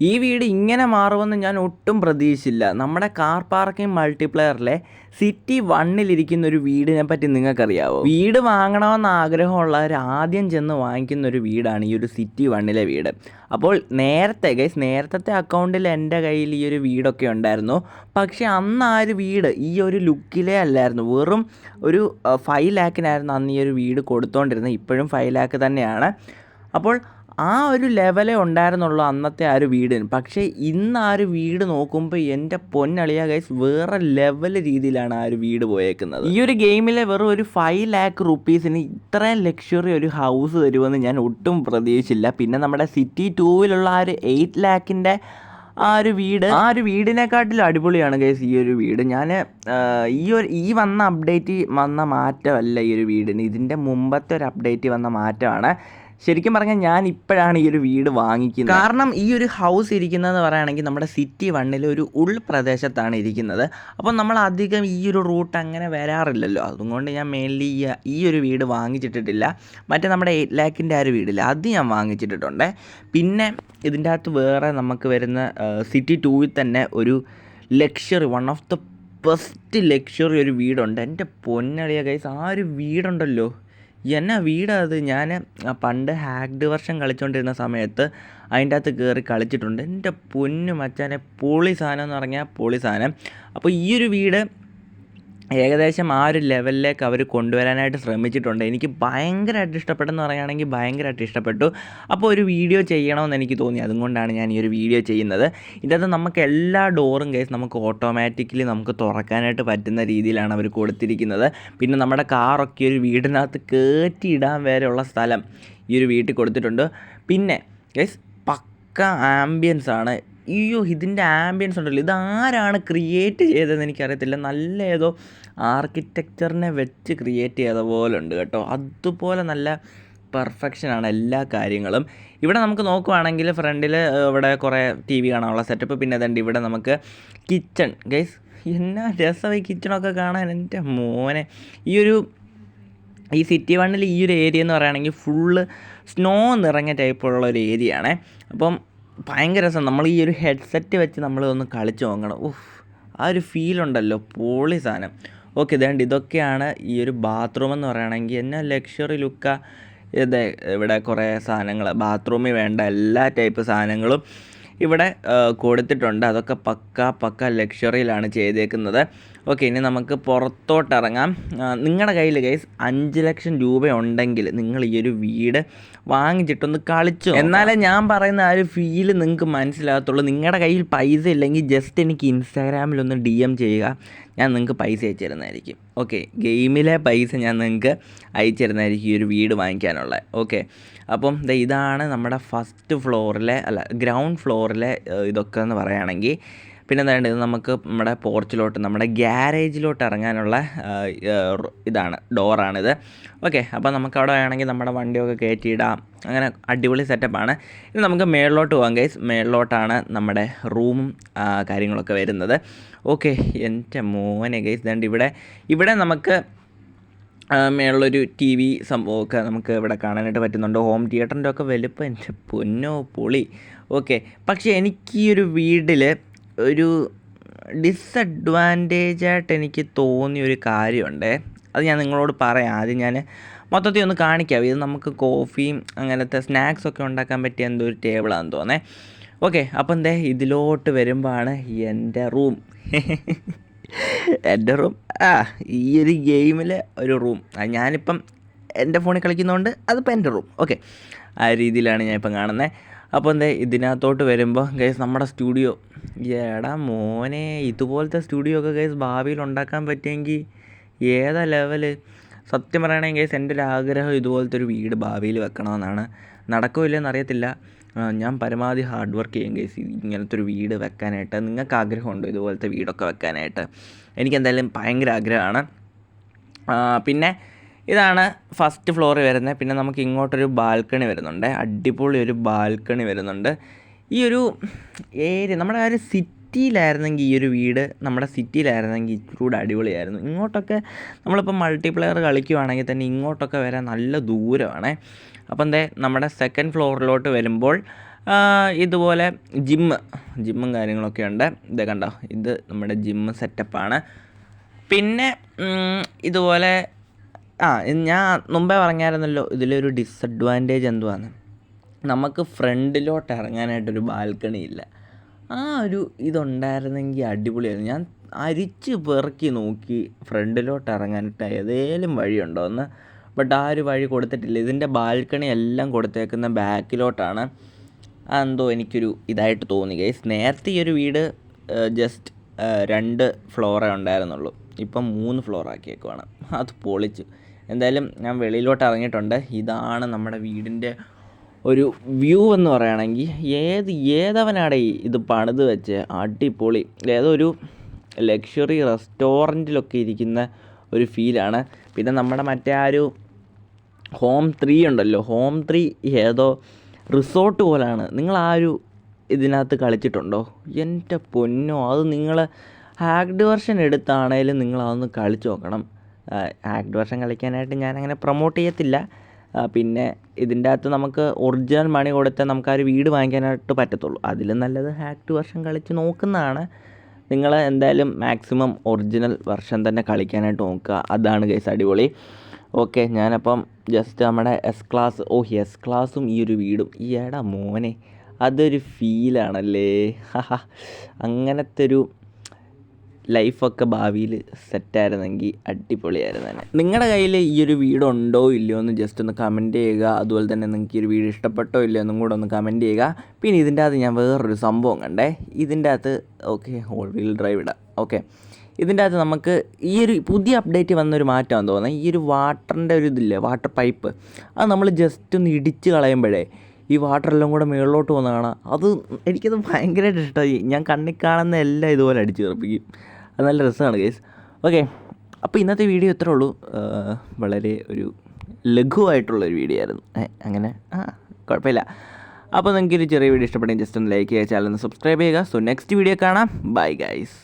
ഈ വീട് ഇങ്ങനെ മാറുമെന്ന് ഞാൻ ഒട്ടും പ്രതീക്ഷിച്ചില്ല. നമ്മുടെ കാർ പാർക്കിംഗ് മൾട്ടിപ്ലെയറിലെ സിറ്റി വണ്ണിലിരിക്കുന്ന ഒരു വീടിനെ പറ്റി നിങ്ങൾക്കറിയാവോ? വീട് വാങ്ങണമെന്ന് ആഗ്രഹമുള്ളവർ ആദ്യം ചെന്ന് വാങ്ങിക്കുന്ന ഒരു വീടാണ് ഈ ഒരു സിറ്റി വണ്ണിലെ വീട്. അപ്പോൾ നേരത്തെ ഗൈസ് നേരത്തെ അക്കൗണ്ടിൽ എന്റെ കയ്യിൽ ഈ ഒരു വീടൊക്കെ ഉണ്ടായിരുന്നു. പക്ഷേ അന്ന് ആ ഒരു വീട് ഈ ഒരു ലുക്കിലേ അല്ലായിരുന്നു. വെറും ഒരു ഫൈവ് ലാക്കിനായിരുന്നു അന്ന് ഈ ഒരു വീട് കൊടുത്തുകൊണ്ടിരുന്നത് ഇപ്പോഴും ഫൈവ് ലാക്ക് തന്നെയാണ്. അപ്പോൾ ആ ഒരു ലെവലേ ഉണ്ടായിരുന്നുള്ളൂ അന്നത്തെ ആ ഒരു വീടിന്. പക്ഷേ ഇന്ന് ആ ഒരു വീട് നോക്കുമ്പോൾ എന്റെ പൊന്നളിയ ഗൈസ് വേറെ ലെവൽ രീതിയിലാണ് ആ ഒരു വീട് പോയേക്കുന്നത്. ഈ ഒരു ഗെയിമിലെ വെറും ഒരു ഫൈവ് ലാക്ക് റുപ്പീസിന് ഇത്രയും ലക്ഷറി ഒരു ഹൗസ് തരുമെന്ന് ഞാൻ ഒട്ടും പ്രതീക്ഷിച്ചില്ല. പിന്നെ നമ്മുടെ സിറ്റി ടൂവിലുള്ള ആ ഒരു എയ്റ്റ് ലാക്കിന്റെ ആ ഒരു വീട് ആ ഒരു വീടിനെക്കാട്ടിലും അടിപൊളിയാണ് ഗൈസ് ഈ ഒരു വീട്. ഞാൻ ഈ ഒരു ഈ വന്ന അപ്ഡേറ്റ് വന്ന മാറ്റമല്ല ഈ ഒരു വീടിന്. ഇതിന്റെ മുമ്പത്തെ ഒരു അപ്ഡേറ്റ് വന്ന മാറ്റമാണ്. ശരിക്കും പറഞ്ഞാൽ ഞാൻ ഇപ്പോഴാണ് ഈ ഒരു വീട് വാങ്ങിക്കുന്നത്. കാരണം ഈ ഒരു ഹൗസ് ഇരിക്കുന്നതെന്ന് പറയുകയാണെങ്കിൽ നമ്മുടെ സിറ്റി വണ്ണിൽ ഒരു ഉൾപ്രദേശത്താണ് ഇരിക്കുന്നത്. അപ്പോൾ നമ്മൾ അധികം ഈ ഒരു റൂട്ട് അങ്ങനെ വരാറില്ലല്ലോ. അതുകൊണ്ട് ഞാൻ മെയിൻലി ഈ ഒരു വീട് വാങ്ങിച്ചിട്ടിട്ടില്ല. മറ്റേ നമ്മുടെ എയ്റ്റ് ലാക്കിന്റെ ആ ഒരു വീടില്ല അത് ഞാൻ വാങ്ങിച്ചിട്ടിട്ടുണ്ട്. പിന്നെ ഇതിന്റെ അകത്ത് വേറെ നമുക്ക് വരുന്ന സിറ്റി ടൂവിൽ തന്നെ ഒരു luxury one of the best luxury ഒരു വീടുണ്ട്. എന്റെ പൊന്നളിയ കൈസ് ആ ഒരു വീടുണ്ടല്ലോ. എന്നാ വീടാ അത് ഞാൻ പണ്ട് ഹാക്ഡ് വർഷം കളിച്ചുകൊണ്ടിരുന്ന സമയത്ത് അതിന്റെ അകത്ത് കയറി കളിച്ചിട്ടുണ്ട്. എന്റെ പൊന്നു മച്ചാനെ പൊളി സാധനം എന്ന് പറഞ്ഞാൽ പൊളി സാധനം. അപ്പോൾ ഈ ഒരു വീട് ഏകദേശം ആ ഒരു ലെവലിലേക്ക് അവർ കൊണ്ടുവരാനായിട്ട് ശ്രമിച്ചിട്ടുണ്ട്. എനിക്ക് ഭയങ്കരമായിട്ട് ഇഷ്ടപ്പെട്ടെന്ന് പറയുകയാണെങ്കിൽ ഭയങ്കരമായിട്ട് ഇഷ്ടപ്പെട്ടു. അപ്പോൾ ഒരു വീഡിയോ ചെയ്യണമെന്ന് എനിക്ക് തോന്നി. അതുകൊണ്ടാണ് ഞാൻ ഈ ഒരു വീഡിയോ ചെയ്യുന്നത്. ഇതിനകത്ത് നമുക്ക് എല്ലാ ഡോറും കേസ് നമുക്ക് ഓട്ടോമാറ്റിക്കലി നമുക്ക് തുറക്കാനായിട്ട് പറ്റുന്ന രീതിയിലാണ് അവർ കൊടുത്തിരിക്കുന്നത്. പിന്നെ നമ്മുടെ കാറൊക്കെ ഒരു വീടിനകത്ത് കയറ്റിയിടാൻ വരെയുള്ള സ്ഥലം ഈ ഒരു വീട്ടിൽ കൊടുത്തിട്ടുണ്ട്. പിന്നെ കേസ് പക്ക ആംബിയൻസ് ആണ് അയ്യോ ഇതിന്റെ ആംബിയൻസ് ഉണ്ടല്ലോ. ഇതാരാണ് ക്രിയേറ്റ് ചെയ്തതെന്ന് എനിക്കറിയത്തില്ല. നല്ല ഏതോ ആർക്കിടെക്ചറിനെ വെച്ച് ക്രിയേറ്റ് ചെയ്ത പോലെ ഉണ്ട് കേട്ടോ. അതുപോലെ നല്ല പെർഫെക്ഷനാണ് എല്ലാ കാര്യങ്ങളും. ഇവിടെ നമുക്ക് നോക്കുവാണെങ്കിൽ ഫ്രണ്ടിൽ ഇവിടെ കുറേ ടി വി കാണാനുള്ള സെറ്റപ്പ് പിന്നെ അതുണ്ട് ഇവിടെ നമുക്ക് കിച്ചൺ ഗൈസ് എന്നാ രസമായി കിച്ചണൊക്കെ കാണാൻ? എന്റെ മോനെ. ഈ ഒരു ഈ സിറ്റി വണ്ണിൽ ഈ ഒരു ഏരിയ എന്ന് പറയുകയാണെങ്കിൽ ഫുള്ള് സ്നോ നിറഞ്ഞ ടൈപ്പുള്ള ഒരു ഏരിയ ആണ്. അപ്പം ഭയങ്കര രസം. നമ്മൾ ഈ ഒരു ഹെഡ്സെറ്റ് വെച്ച് നമ്മൾ ഒന്ന് കളിച്ച് നോക്കണം. ഉഫ് ആ ഒരു ഫീൽ ഉണ്ടല്ലോ പൊളി സാധനം ഓക്കെ ഇതേണ്ട ഇതൊക്കെയാണ് ഈ ഒരു ബാത്റൂം എന്ന് പറയുകയാണെങ്കിൽ എന്നാ ലക്ഷറി ലുക്ക ഇത് ഇവിടെ കുറേ സാധനങ്ങൾ ബാത്റൂമിൽ വേണ്ട എല്ലാ ടൈപ്പ് സാധനങ്ങളും ഇവിടെ കൊടുത്തിട്ടുണ്ട്. അതൊക്കെ പക്ക പക്ക ലക്ഷറിയിലാണ് ചെയ്തേക്കുന്നത്. ഓക്കെ ഇനി നമുക്ക് പുറത്തോട്ട് ഇറങ്ങാം നിങ്ങളുടെ കയ്യിൽ ഗൈസ് അഞ്ച് ലക്ഷം രൂപ ഉണ്ടെങ്കിൽ നിങ്ങൾ ഈ ഒരു വീട് വാങ്ങിച്ചിട്ടൊന്ന് കളിച്ചു എന്നാലേ ഞാൻ പറയുന്ന ആ ഒരു ഫീൽ നിങ്ങൾക്ക് മനസ്സിലാകത്തുള്ളൂ. നിങ്ങളുടെ കയ്യിൽ പൈസ ഇല്ലെങ്കിൽ ജസ്റ്റ് എനിക്ക് ഇൻസ്റ്റാഗ്രാമിലൊന്ന് ഡി എം ചെയ്യുക. ഞാൻ നിങ്ങൾക്ക് പൈസ അയച്ചു തരുന്നതായിരിക്കും. ഓക്കെ ഗെയിമിലെ പൈസ ഞാൻ നിങ്ങൾക്ക് അയച്ചു തരുന്നതായിരിക്കും ഈ ഒരു വീട് വാങ്ങിക്കാനുള്ള. ഓക്കെ അപ്പം ഇതാണ് നമ്മുടെ ഫസ്റ്റ് ഫ്ലോറിലെ അല്ല ഗ്രൗണ്ട് ഫ്ലോറിലെ ഇതൊക്കെ എന്ന് പറയുകയാണെങ്കിൽ പിന്നെ എന്താണ്ട് ഇത് നമുക്ക് നമ്മുടെ പോർച്ചിലോട്ട് നമ്മുടെ ഗ്യാരേജിലോട്ട് ഇറങ്ങാനുള്ള ഇതാണ് ഡോറാണിത്. ഓക്കെ അപ്പോൾ നമുക്ക് അവിടെ വേണമെങ്കിൽ നമ്മുടെ വണ്ടിയൊക്കെ കയറ്റിയിടാം. അങ്ങനെ അടിപൊളി സെറ്റപ്പാണ്. ഇനി നമുക്ക് മേളിലോട്ട് പോകാം ഗൈസ് മേളിലോട്ടാണ് നമ്മുടെ റൂമും കാര്യങ്ങളൊക്കെ വരുന്നത്. ഓക്കെ എന്റെ മോനെ ഗൈസ് ദണ്ട് ഇവിടെ ഇവിടെ നമുക്ക് മേളിലൊരു ടി വി സംഭവമൊക്കെ നമുക്ക് ഇവിടെ കാണാനായിട്ട് പറ്റുന്നുണ്ട്. ഹോം തിയേറ്ററിന്റെ ഒക്കെ വലുപ്പം എന്റെ പൊന്നോ പൊളി. ഓക്കെ പക്ഷേ എനിക്ക് ഒരു വീട്ടിൽ ഒരു ഡിസഡ്വാന്റേജ് ആയിട്ട് എനിക്ക് തോന്നിയ ഒരു കാര്യമുണ്ട്. അത് ഞാൻ നിങ്ങളോട് പറയാം. ആദ്യം ഞാൻ മൊത്തത്തിൽ ഒന്ന് കാണിക്കാം. ഇത് നമുക്ക് കോഫിയും അങ്ങനത്തെ സ്നാക്സൊക്കെ ഉണ്ടാക്കാൻ പറ്റിയ എന്തോ ഒരു ടേബിളാണെന്ന് തോന്നേ. ഓക്കെ അപ്പം എന്തേ? ഇതിലോട്ട് വരുമ്പോഴാണ് എന്റെ റൂം എന്റെ റൂം ആ ഈ ഒരു ഗെയിമിലെ ഒരു റൂം ഞാനിപ്പം എന്റെ ഫോണിൽ കളിക്കുന്നതുകൊണ്ട് അതിപ്പോൾ എന്റെ റൂം ഓക്കെ ആ രീതിയിലാണ് ഞാൻ ഇപ്പം കാണുന്നത് അപ്പോൾ എന്താ ഇതിനകത്തോട്ട് വരുമ്പോൾ ഗൈസ് നമ്മുടെ സ്റ്റുഡിയോ എടാ മോനെ ഇതുപോലത്തെ സ്റ്റുഡിയോ ഒക്കെ ഗൈസ് ഭാവിയിൽ ഉണ്ടാക്കാൻ പറ്റിയെങ്കിൽ ഏതാ ലെവൽ സത്യം പറയുകയാണെങ്കിൽ ഗൈസ് എന്റെ ഒരു ആഗ്രഹം ഇതുപോലത്തെ ഒരു വീട് ഭാവിയിൽ വെക്കണമെന്നാണ് നടക്കുമില്ലെന്ന് അറിയത്തില്ല. ഞാൻ പരമാവധി ഹാർഡ് വർക്ക് ചെയ്യും ഗൈസ് ഇങ്ങനത്തെ ഒരു വീട് വെക്കാനായിട്ട്. നിങ്ങൾക്ക് ആഗ്രഹമുണ്ടോ ഇതുപോലത്തെ വീടൊക്കെ വെക്കാനായിട്ട്? എനിക്കെന്തായാലും ഭയങ്കര ആഗ്രഹമാണ്. പിന്നെ ഇതാണ് ഫസ്റ്റ് ഫ്ലോർ വരുന്നത്. പിന്നെ നമുക്ക് ഇങ്ങോട്ടൊരു ബാൽക്കണി വരുന്നുണ്ട്. അടിപൊളി ഒരു ബാൽക്കണി വരുന്നുണ്ട്. ഈ ഒരു ഏരിയ നമ്മുടെ ആ ഒരു സിറ്റിയിലായിരുന്നെങ്കിൽ ഈ ഒരു വീട് നമ്മുടെ സിറ്റിയിലായിരുന്നെങ്കിൽ ഇച്ചിരൂടെ അടിപൊളിയായിരുന്നു. ഇങ്ങോട്ടൊക്കെ നമ്മളിപ്പോൾ മൾട്ടിപ്ലെയർ കളിക്കുവാണെങ്കിൽ തന്നെ ഇങ്ങോട്ടൊക്കെ വരാൻ നല്ല ദൂരമാണ്. അപ്പം എന്തേ നമ്മുടെ സെക്കൻഡ് ഫ്ലോറിലോട്ട് വരുമ്പോൾ ഇതുപോലെ ജിമ്മ് ജിമ്മും കാര്യങ്ങളൊക്കെ ഉണ്ട്. ഇത് കണ്ടോ ഇത് നമ്മുടെ ജിമ്മ് സെറ്റപ്പാണ് പിന്നെ ഇതുപോലെ ആ ഞാൻ മുമ്പേ പറഞ്ഞായിരുന്നല്ലോ ഇതിലൊരു ഡിസഡ്വാന്റേജ് എന്തുവാന്ന്. നമുക്ക് ഫ്രണ്ടിലോട്ട് ഇറങ്ങാനായിട്ടൊരു ബാൽക്കണി ഇല്ല. ആ ഒരു ഇതുണ്ടായിരുന്നെങ്കിൽ അടിപൊളിയായിരുന്നു. ഞാൻ അരിച്ച് പെറുക്കി നോക്കി ഫ്രണ്ടിലോട്ട് ഇറങ്ങാനിട്ട് ഏതേലും വഴിയുണ്ടോ എന്ന്. ബട്ട് ആ ഒരു വഴി കൊടുത്തിട്ടില്ല. ഇതിന്റെ ബാൽക്കണി എല്ലാം കൊടുത്തേക്കുന്ന ബാക്കിലോട്ടാണ് അതെന്തോ എനിക്കൊരു ഇതായിട്ട് തോന്നി ഗൈസ് നേരത്തെ ഈ ഒരു വീട് ജസ്റ്റ് രണ്ട് ഫ്ലോറേ ഉണ്ടായിരുന്നുള്ളൂ. ഇപ്പം മൂന്ന് ഫ്ലോർ ആക്കിയേക്കുവാണ്. അത് പൊളിച്ചു. എന്തായാലും ഞാൻ വെളിയിലോട്ട് ഇറങ്ങിയിട്ടുണ്ട് ഇതാണ് നമ്മുടെ വീടിന്റെ ഒരു വ്യൂ എന്ന് പറയുകയാണെങ്കിൽ ഏത് ഏതവനാടെ ഇത് പണിത് വെച്ച് അടിപൊളി. ഏതൊരു ലക്ഷറി റെസ്റ്റോറന്റിലൊക്കെ ഇരിക്കുന്ന ഒരു ഫീലാണ്. പിന്നെ നമ്മുടെ മറ്റേ ആ ഒരു ഹോം ത്രീ ഉണ്ടല്ലോ. ഹോം ത്രീ ഏതോ റിസോർട്ട് പോലാണ്. നിങ്ങൾ ആ ഒരു ഇതിനകത്ത് കളിച്ചിട്ടുണ്ടോ? എന്റെ പൊന്നോ അത് നിങ്ങൾ ഹാക്ഡ് വെർഷൻ എടുത്താണേലും നിങ്ങൾ അതൊന്ന് കളിച്ച് നോക്കണം. ഹാക്ഡ് വർഷം കളിക്കാനായിട്ട് ഞാനങ്ങനെ പ്രൊമോട്ട് ചെയ്യത്തില്ല. പിന്നെ ഇതിന്റെ അകത്ത് നമുക്ക് ഒറിജിനൽ മണി കൊടുത്താൽ നമുക്ക് ആ ഒരു വീട് വാങ്ങിക്കാനായിട്ട് പറ്റത്തുള്ളൂ. അതിലും നല്ലത് ഹാക്ഡ് വർഷം കളിച്ച് നോക്കുന്നതാണ്. നിങ്ങൾ എന്തായാലും മാക്സിമം ഒറിജിനൽ വെർഷൻ തന്നെ കളിക്കാനായിട്ട് നോക്കുക. അതാണ് കേസ് അടിപൊളി. ഓക്കെ ഞാനപ്പം ജസ്റ്റ് നമ്മുടെ എസ് ക്ലാസ് ഓ എസ് ക്ലാസ്സും ഈ ഒരു വീടും. ഈ എടാ മോനെ അതൊരു ഫീലാണല്ലേ അങ്ങനത്തെ ഒരു ലൈഫൊക്കെ ഭാവിയിൽ സെറ്റായിരുന്നെങ്കിൽ അടിപൊളിയായിരുന്നു തന്നെ. നിങ്ങളുടെ കയ്യിൽ ഈ ഒരു വീട് ഉണ്ടോ ഇല്ലയോ എന്ന് ജസ്റ്റ് ഒന്ന് കമന്റ് ചെയ്യുക. അതുപോലെ തന്നെ നിങ്ങൾക്ക് ഈ ഒരു വീട് ഇഷ്ടപ്പെട്ടോ ഇല്ലയോ എന്നും കൂടെ ഒന്ന് കമന്റ് ചെയ്യുക. പിന്നെ ഇതിന്റെ അകത്ത് ഞാൻ വേറൊരു സംഭവം കണ്ടേ. ഇതിന്റെ അകത്ത് ഓക്കെ ഹോൾ വീൽ ഡ്രൈവ് ഇടാം. ഓക്കെ ഇതിന്റെ അകത്ത് നമുക്ക് ഈ ഒരു പുതിയ അപ്ഡേറ്റ് വന്നൊരു മാറ്റമാണെന്ന് തോന്നുന്നത് ഈ ഒരു വാട്ടറിന്റെ ഒരു ഇതില്ലേ വാട്ടർ പൈപ്പ് അത് നമ്മൾ ജസ്റ്റ് ഒന്ന് ഇടിച്ച് കളയുമ്പോഴേ ഈ വാട്ടർ എല്ലാം കൂടെ മുകളിലോട്ട് പോകുന്ന കാണാം. അത് എനിക്കത് ഭയങ്കരമായിട്ട് ഇഷ്ടമായി ഞാൻ കണ്ണിൽ കാണുന്ന എല്ലാം ഇതുപോലെ അടിച്ച് തെറിപ്പിക്കും അത് നല്ല രസമാണ് ഗൈസ് ഓക്കെ അപ്പോൾ ഇന്നത്തെ വീഡിയോ ഇത്രേ ഉള്ളൂ. വളരെ ഒരു ലഘുവായിട്ടുള്ളൊരു വീഡിയോ ആയിരുന്നു. അങ്ങനെ? ആ കുഴപ്പമില്ല. അപ്പോൾ നിങ്ങൾക്ക് ഒരു ചെറിയ വീഡിയോ ഇഷ്ടപ്പെട്ടെങ്കിൽ ജസ്റ്റ് ഒന്ന് ലൈക്ക് ചെയ്യുക ചാനൽ ഒന്ന് സബ്സ്ക്രൈബ് ചെയ്യുക. സോ നെക്സ്റ്റ് വീഡിയോ കാണാം. Bye guys